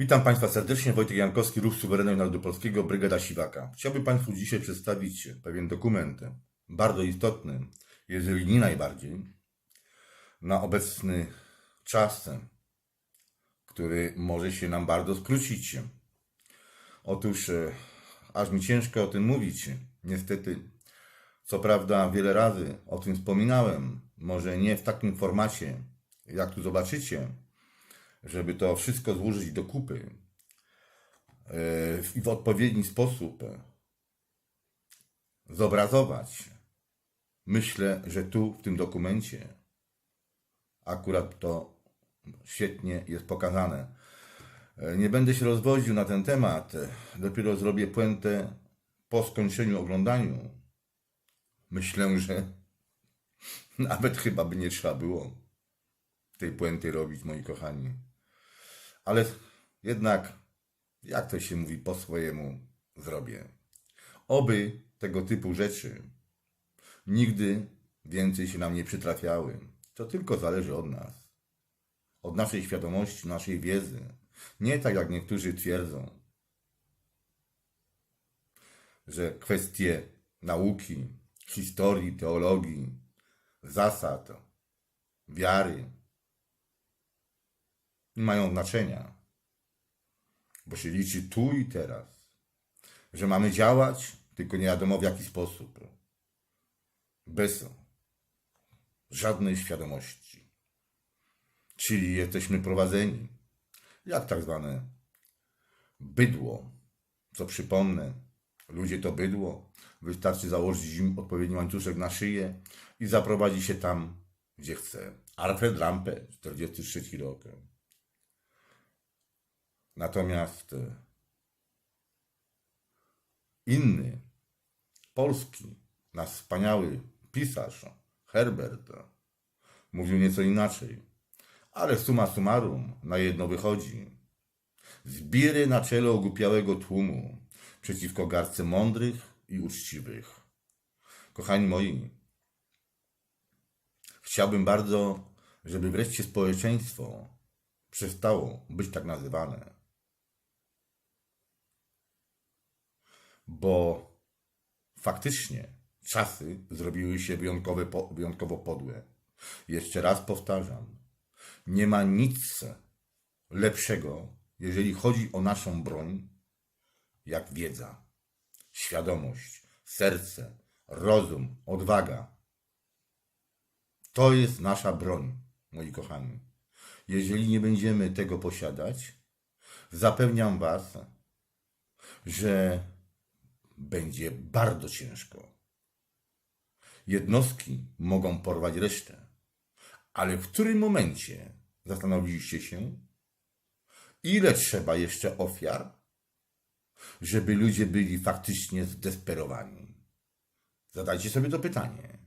Witam Państwa serdecznie, Wojtek Jankowski, Ruch Suwerennego Narodu Polskiego, Brygada Siwaka. Chciałbym Państwu dzisiaj przedstawić pewien dokument, bardzo istotny, jeżeli nie najbardziej, na obecny czas, który może się nam bardzo skrócić. Otóż, e, aż mi ciężko o tym mówić, niestety. Co prawda, wiele razy o tym wspominałem, może nie w takim formacie, jak tu zobaczycie, żeby to wszystko złożyć do kupy e, i w odpowiedni sposób zobrazować. Myślę, że tu w tym dokumencie akurat to świetnie jest pokazane. E, Nie będę się rozwodził na ten temat. Dopiero zrobię puentę po skończeniu oglądaniu. Myślę, że nawet chyba by nie trzeba było tej puenty robić, moi kochani. Ale jednak, jak to się mówi, po swojemu zrobię. Oby tego typu rzeczy nigdy więcej się nam nie przytrafiały. To tylko zależy od nas. Od naszej świadomości, naszej wiedzy. Nie tak jak niektórzy twierdzą, że kwestie nauki, historii, teologii, zasad, wiary mają znaczenia, bo się liczy tu i teraz, że mamy działać, tylko nie wiadomo w jaki sposób, bez żadnej świadomości. Czyli jesteśmy prowadzeni jak tak zwane bydło, co przypomnę, ludzie to bydło, wystarczy założyć im odpowiedni łańcuszek na szyję i zaprowadzi się tam, gdzie chce. Alfred Lampe, 43 rok. Natomiast e, inny, polski, nasz wspaniały pisarz, Herbert, mówił nieco inaczej. Ale suma summarum na jedno wychodzi. Zbiry na czele ogłupiałego tłumu przeciwko garce mądrych i uczciwych. Kochani moi, chciałbym bardzo, żeby wreszcie społeczeństwo przestało być tak nazywane. Bo faktycznie czasy zrobiły się wyjątkowe, wyjątkowo podłe. Jeszcze raz powtarzam, nie ma nic lepszego, jeżeli chodzi o naszą broń, jak wiedza, świadomość, serce, rozum, odwaga. To jest nasza broń, moi kochani. Jeżeli nie będziemy tego posiadać, zapewniam Was, że będzie bardzo ciężko. Jednostki mogą porwać resztę, ale w którym momencie zastanowiliście się, ile trzeba jeszcze ofiar, żeby ludzie byli faktycznie zdesperowani? Zadajcie sobie to pytanie.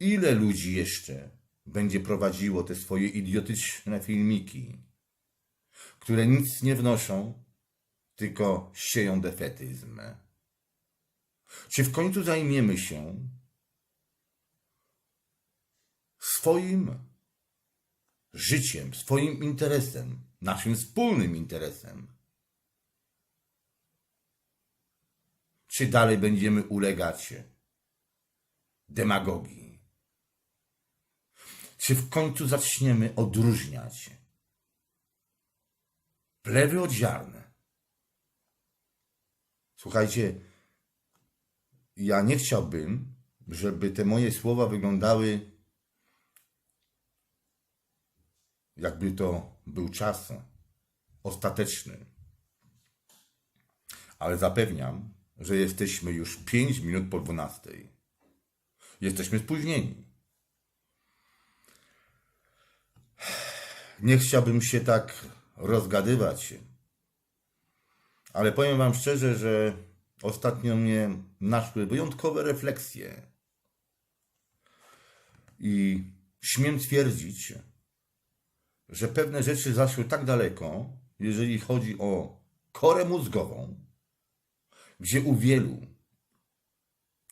Ile ludzi jeszcze będzie prowadziło te swoje idiotyczne filmiki, które nic nie wnoszą, tylko sieją defetyzm? Czy w końcu zajmiemy się swoim życiem, swoim interesem, naszym wspólnym interesem? Czy dalej będziemy ulegać demagogii? Czy w końcu zaczniemy odróżniać plewy od ziarna? Słuchajcie, ja nie chciałbym, żeby te moje słowa wyglądały, jakby to był czas ostateczny. Ale zapewniam, że jesteśmy już 5 minut po 12. Jesteśmy spóźnieni. Nie chciałbym się tak rozgadywać, ale powiem Wam szczerze, że ostatnio mnie naszły wyjątkowe refleksje. I śmiem twierdzić, że pewne rzeczy zaszły tak daleko, jeżeli chodzi o korę mózgową, gdzie u wielu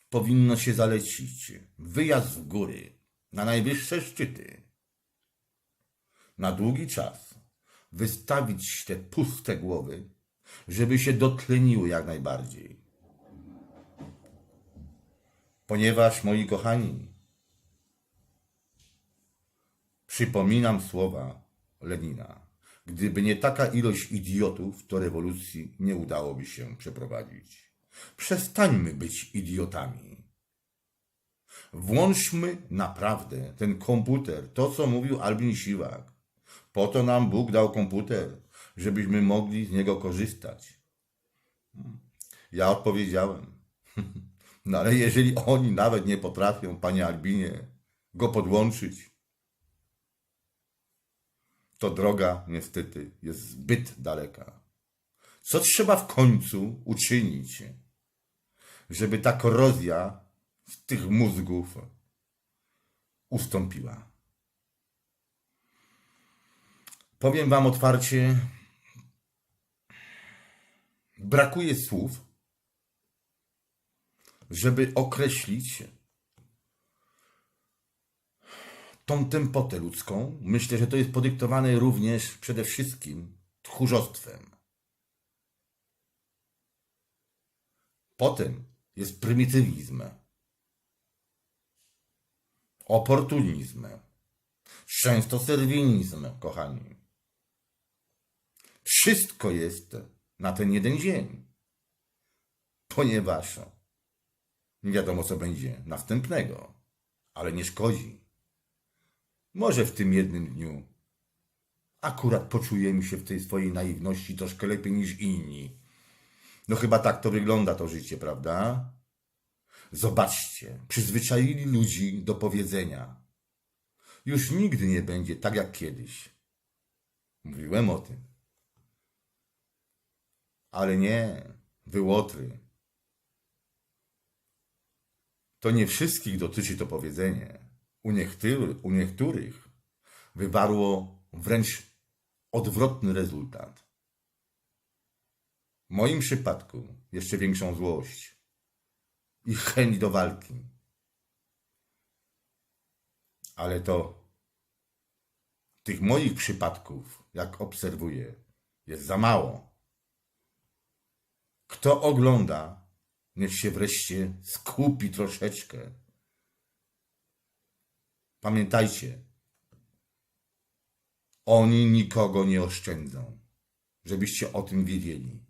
powinno się zalecić wyjazd w góry na najwyższe szczyty na długi czas, wystawić te puste głowy, żeby się dotleniły jak najbardziej. Ponieważ, moi kochani, przypominam słowa Lenina. Gdyby nie taka ilość idiotów, to rewolucji nie udałoby się przeprowadzić. Przestańmy być idiotami. Włączmy naprawdę ten komputer, to co mówił Albin Siwak. Po to nam Bóg dał komputer, żebyśmy mogli z niego korzystać. Ja odpowiedziałem. No ale jeżeli oni nawet nie potrafią, panie Albinie, go podłączyć, to droga niestety jest zbyt daleka. Co trzeba w końcu uczynić, żeby ta korozja z tych mózgów ustąpiła? Powiem Wam otwarcie, brakuje słów, żeby określić tą tempotę ludzką. Myślę, że to jest podyktowane również przede wszystkim tchórzostwem. Potem jest prymitywizm, oportunizm, często serwinizm, kochani. Wszystko jest na ten jeden dzień, ponieważ nie wiadomo, co będzie następnego, ale nie szkodzi. Może w tym jednym dniu akurat poczujemy się w tej swojej naiwności troszkę lepiej niż inni. No chyba tak to wygląda to życie, prawda? Zobaczcie, przyzwyczaili ludzi do powiedzenia. Już nigdy nie będzie tak jak kiedyś. Mówiłem o tym. Ale nie, wyłotry. To nie wszystkich dotyczy to powiedzenie. U niektórych, u niektórych wywarło wręcz odwrotny rezultat. W moim przypadku jeszcze większą złość i chęć do walki. Ale to tych moich przypadków, jak obserwuję, jest za mało. Kto ogląda, niech się wreszcie skupi troszeczkę. Pamiętajcie, oni nikogo nie oszczędzą, żebyście o tym wiedzieli.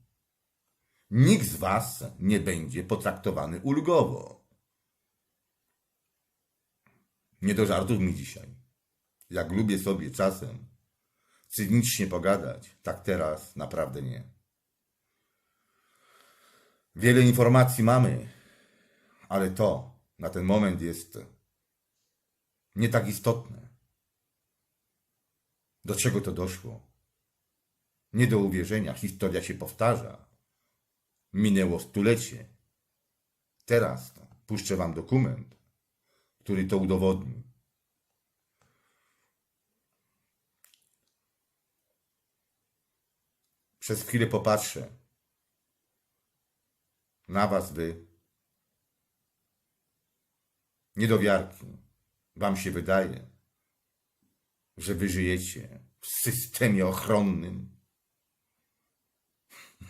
Nikt z Was nie będzie potraktowany ulgowo. Nie do żartów mi dzisiaj. Jak lubię sobie czasem cynicznie pogadać, tak teraz naprawdę nie. Wiele informacji mamy, ale to na ten moment jest nie tak istotne. Do czego to doszło? Nie do uwierzenia, historia się powtarza. Minęło stulecie. Teraz puszczę Wam dokument, który to udowodni. Przez chwilę popatrzę na Was wy. Niedowiarki. Wam się wydaje, że wy żyjecie w systemie ochronnym.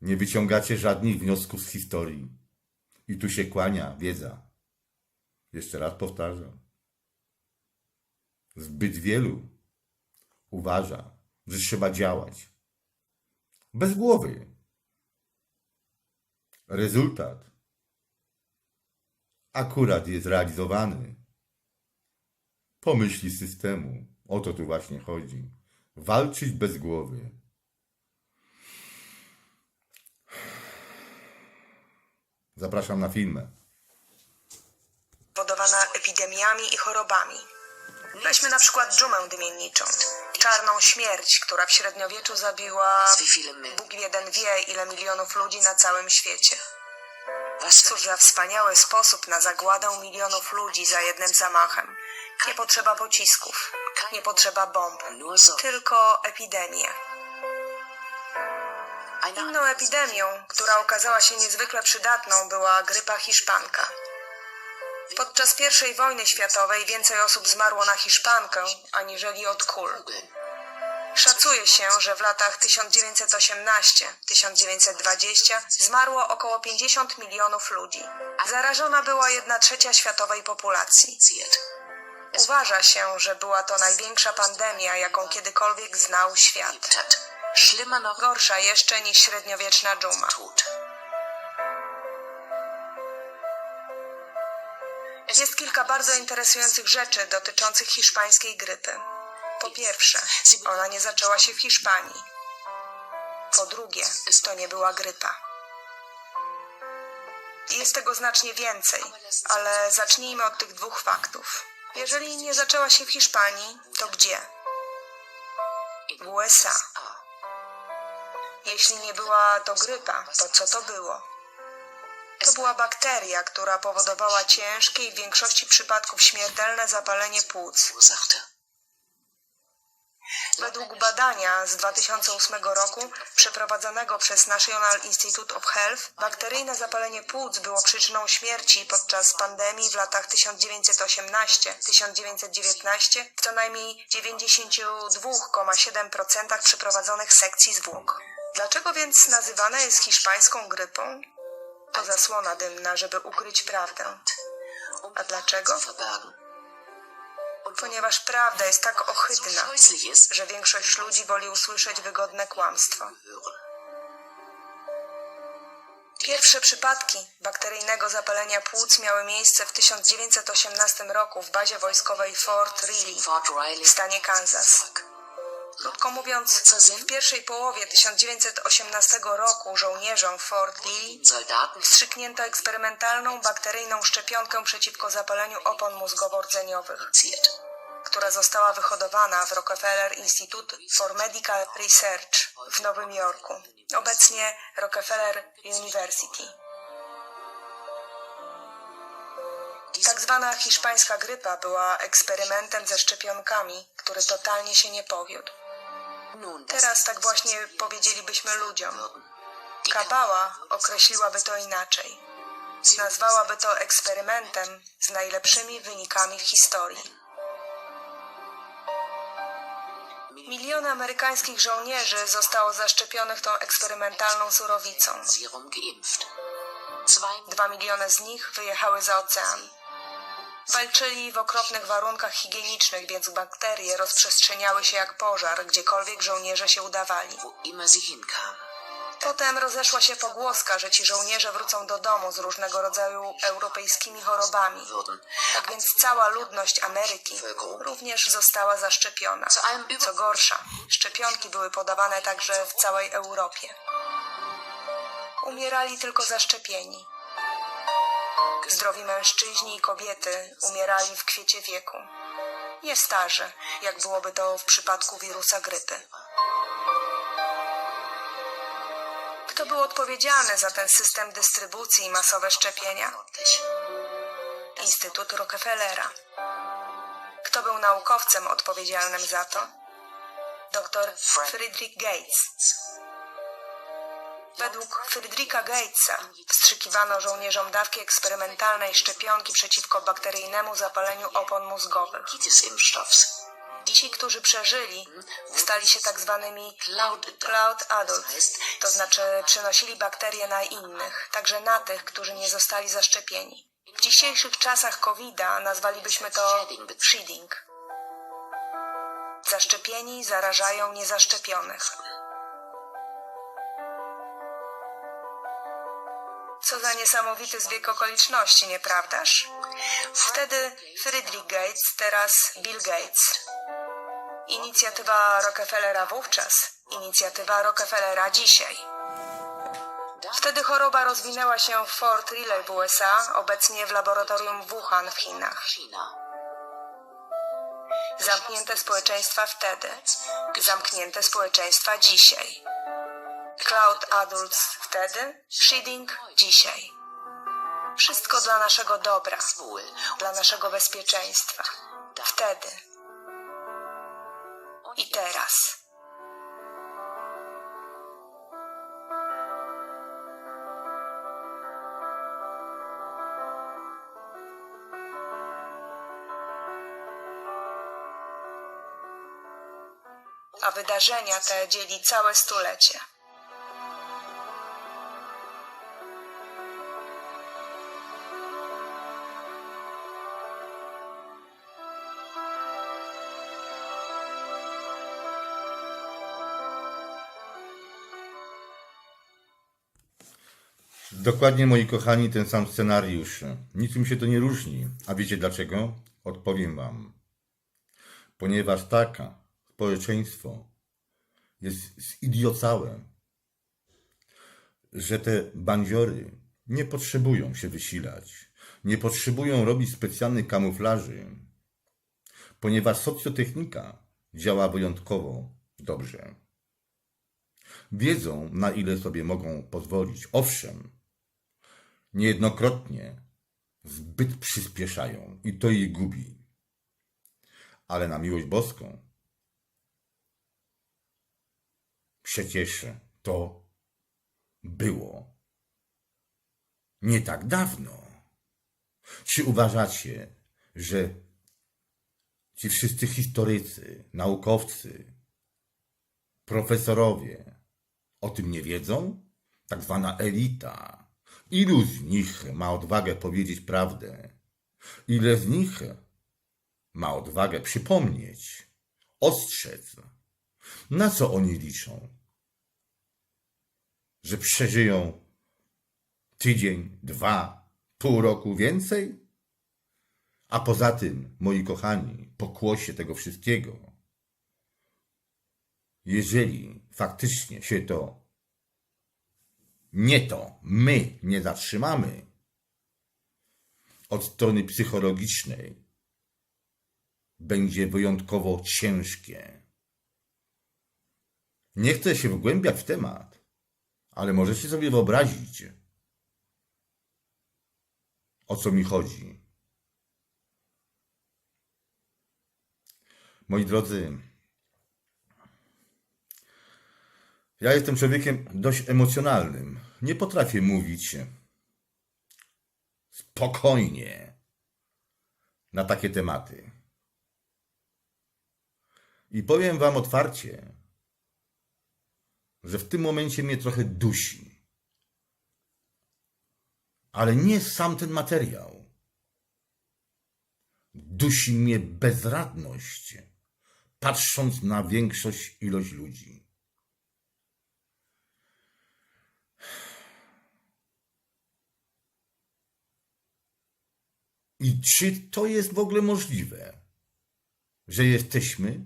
Nie wyciągacie żadnych wniosków z historii. I tu się kłania wiedza. Jeszcze raz powtarzam. Zbyt wielu uważa, że trzeba działać. Bez głowy. Rezultat akurat jest realizowany. Pomyśli systemu. O to tu właśnie chodzi. Walczyć bez głowy. Zapraszam na filmę. spowodowana epidemiami i chorobami. Weźmy na przykład dżumę dymienniczą, czarną śmierć, która w średniowieczu zabiła. Bóg jeden wie ile milionów ludzi na całym świecie. Cóż za wspaniały sposób na zagładę milionów ludzi za jednym zamachem. Nie potrzeba pocisków, nie potrzeba bomb, tylko epidemie. Inną epidemią, która okazała się niezwykle przydatną, była grypa hiszpanka. Podczas I wojny światowej więcej osób zmarło na hiszpankę aniżeli od kul. Szacuje się, że w latach 1918-1920 zmarło około 50 milionów ludzi. Zarażona była jedna trzecia światowej populacji. Uważa się, że była to największa pandemia, jaką kiedykolwiek znał świat. Gorsza jeszcze niż średniowieczna dżuma. Jest kilka bardzo interesujących rzeczy dotyczących hiszpańskiej grypy. Po pierwsze, ona nie zaczęła się w Hiszpanii. Po drugie, to nie była grypa. Jest tego znacznie więcej, ale zacznijmy od tych dwóch faktów. Jeżeli nie zaczęła się w Hiszpanii, to gdzie? W USA. Jeśli nie była to grypa, to co to było? To była bakteria, która powodowała ciężkie i w większości przypadków śmiertelne zapalenie płuc. Według badania z 2008 roku przeprowadzonego przez National Institute of Health, bakteryjne zapalenie płuc było przyczyną śmierci podczas pandemii w latach 1918-1919 w co najmniej 92,7% przeprowadzonych sekcji zwłok. Dlaczego więc nazywana jest hiszpańską grypą? To zasłona dymna, żeby ukryć prawdę. A dlaczego? Ponieważ prawda jest tak ohydna, że większość ludzi woli usłyszeć wygodne kłamstwo. Pierwsze przypadki bakteryjnego zapalenia płuc miały miejsce w 1918 roku w bazie wojskowej Fort Riley. w stanie Kansas. Krótko mówiąc, w pierwszej połowie 1918 roku żołnierzom Fort Lee wstrzyknięto eksperymentalną bakteryjną szczepionkę przeciwko zapaleniu opon mózgowo-rdzeniowych, która została wyhodowana w Rockefeller Institute for Medical Research w Nowym Jorku, obecnie Rockefeller University. Tak zwana hiszpańska grypa była eksperymentem ze szczepionkami, który totalnie się nie powiódł. Teraz tak właśnie powiedzielibyśmy ludziom. Kabała określiłaby to inaczej. Nazwałaby to eksperymentem z najlepszymi wynikami w historii. Miliony amerykańskich żołnierzy zostało zaszczepionych tą eksperymentalną surowicą. Dwa miliony z nich wyjechały za ocean. Walczyli w okropnych warunkach higienicznych, więc bakterie rozprzestrzeniały się jak pożar, gdziekolwiek żołnierze się udawali. Potem rozeszła się pogłoska, że ci żołnierze wrócą do domu z różnego rodzaju europejskimi chorobami. Tak więc cała ludność Ameryki również została zaszczepiona. Co gorsza, szczepionki były podawane także w całej Europie. Umierali tylko zaszczepieni. Zdrowi mężczyźni i kobiety umierali w kwiecie wieku. Nie starzy, jak byłoby to w przypadku wirusa grypy. Kto był odpowiedzialny za ten system dystrybucji i masowe szczepienia? Instytut Rockefellera. Kto był naukowcem odpowiedzialnym za to? Dr Friedrich Gates. Według Friedricha Gatesa wstrzykiwano żołnierzom dawki eksperymentalnej szczepionki przeciwko bakteryjnemu zapaleniu opon mózgowych. Ci, którzy przeżyli, stali się tak zwanymi Cloud Adults, to znaczy przenosili bakterie na innych, także na tych, którzy nie zostali zaszczepieni. W dzisiejszych czasach COVID-a nazwalibyśmy to shedding. Zaszczepieni zarażają niezaszczepionych. Co za niesamowity zbieg okoliczności, nieprawdaż? Wtedy Friedrich Gates, teraz Bill Gates. Inicjatywa Rockefellera wówczas, inicjatywa Rockefellera dzisiaj. Wtedy choroba rozwinęła się w Fort Riley w USA, obecnie w laboratorium Wuhan w Chinach. China. Zamknięte społeczeństwa wtedy, zamknięte społeczeństwa dzisiaj. Cloud Adults wtedy, Shading dzisiaj. Wszystko dla naszego dobra, dla naszego bezpieczeństwa. Wtedy. I teraz. a wydarzenia te dzieli całe stulecie. Dokładnie, moi kochani, ten sam scenariusz. Niczym się to nie różni. A wiecie dlaczego? Odpowiem wam. Ponieważ taka społeczeństwo jest zidiocałe, że te bandziory nie potrzebują się wysilać, nie potrzebują robić specjalnych kamuflaży, ponieważ socjotechnika działa wyjątkowo dobrze. Wiedzą, na ile sobie mogą pozwolić. Owszem, niejednokrotnie zbyt przyspieszają i to ich gubi. Ale na miłość boską przecież to było nie tak dawno. Czy uważacie, że ci wszyscy historycy, naukowcy, profesorowie o tym nie wiedzą? Tak zwana elita. Ilu z nich ma odwagę powiedzieć prawdę? Ile z nich ma odwagę przypomnieć, ostrzec? Na co oni liczą? Że przeżyją tydzień, dwa, pół roku więcej? A poza tym, moi kochani, pokłosie tego wszystkiego, jeżeli faktycznie się to nie to my nie zatrzymamy od strony psychologicznej, będzie wyjątkowo ciężkie. Nie chcę się wgłębiać w temat, ale możecie sobie wyobrazić, o co mi chodzi. Moi drodzy, Ja jestem człowiekiem dość emocjonalnym. Nie potrafię mówić spokojnie na takie tematy. I powiem Wam otwarcie, że w tym momencie mnie trochę dusi. Ale nie sam ten materiał. Dusi mnie bezradność, patrząc na większość ilość ludzi. I czy to jest w ogóle możliwe, że jesteśmy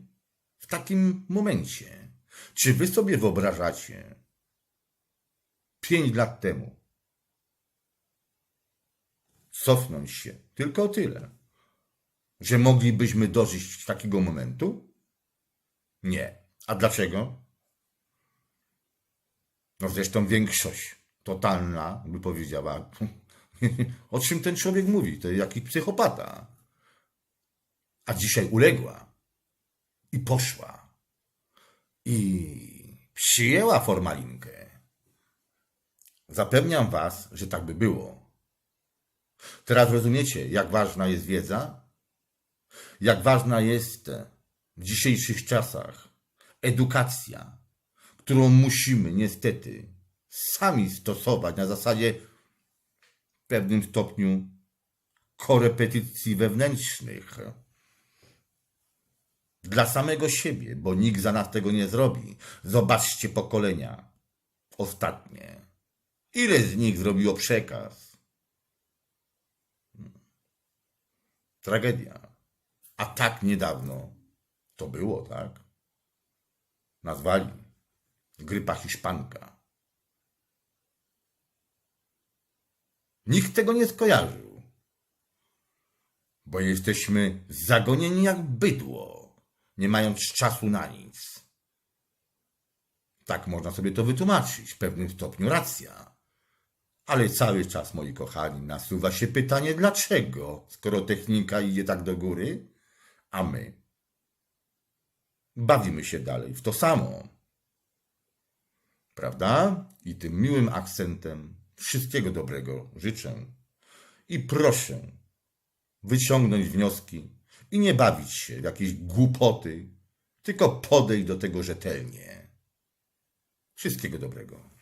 w takim momencie? Czy wy sobie wyobrażacie pięć lat temu cofnąć się tylko o tyle, że moglibyśmy dożyć takiego momentu? Nie. A dlaczego? No zresztą większość totalna by powiedziała, o czym ten człowiek mówi? To jakiś psychopata. A dzisiaj uległa i poszła i przyjęła formalinkę. Zapewniam Was, że tak by było. Teraz rozumiecie, jak ważna jest wiedza? Jak ważna jest w dzisiejszych czasach edukacja, którą musimy niestety sami stosować na zasadzie w pewnym stopniu korepetycji wewnętrznych. Dla samego siebie, bo nikt za nas tego nie zrobi. Zobaczcie pokolenia ostatnie. Ile z nich zrobiło przekaz? Tragedia. A tak niedawno to było, tak? Nazwali grypa hiszpanka. Nikt tego nie skojarzył. Bo jesteśmy zagonieni jak bydło, nie mając czasu na nic. Tak można sobie to wytłumaczyć, w pewnym stopniu racja. Ale cały czas, moi kochani, nasuwa się pytanie, dlaczego, skoro technika idzie tak do góry, a my bawimy się dalej w to samo. Prawda? I tym miłym akcentem wszystkiego dobrego życzę. I proszę wyciągnąć wnioski i nie bawić się w jakieś głupoty tylko podejdź do tego rzetelnie. Wszystkiego dobrego.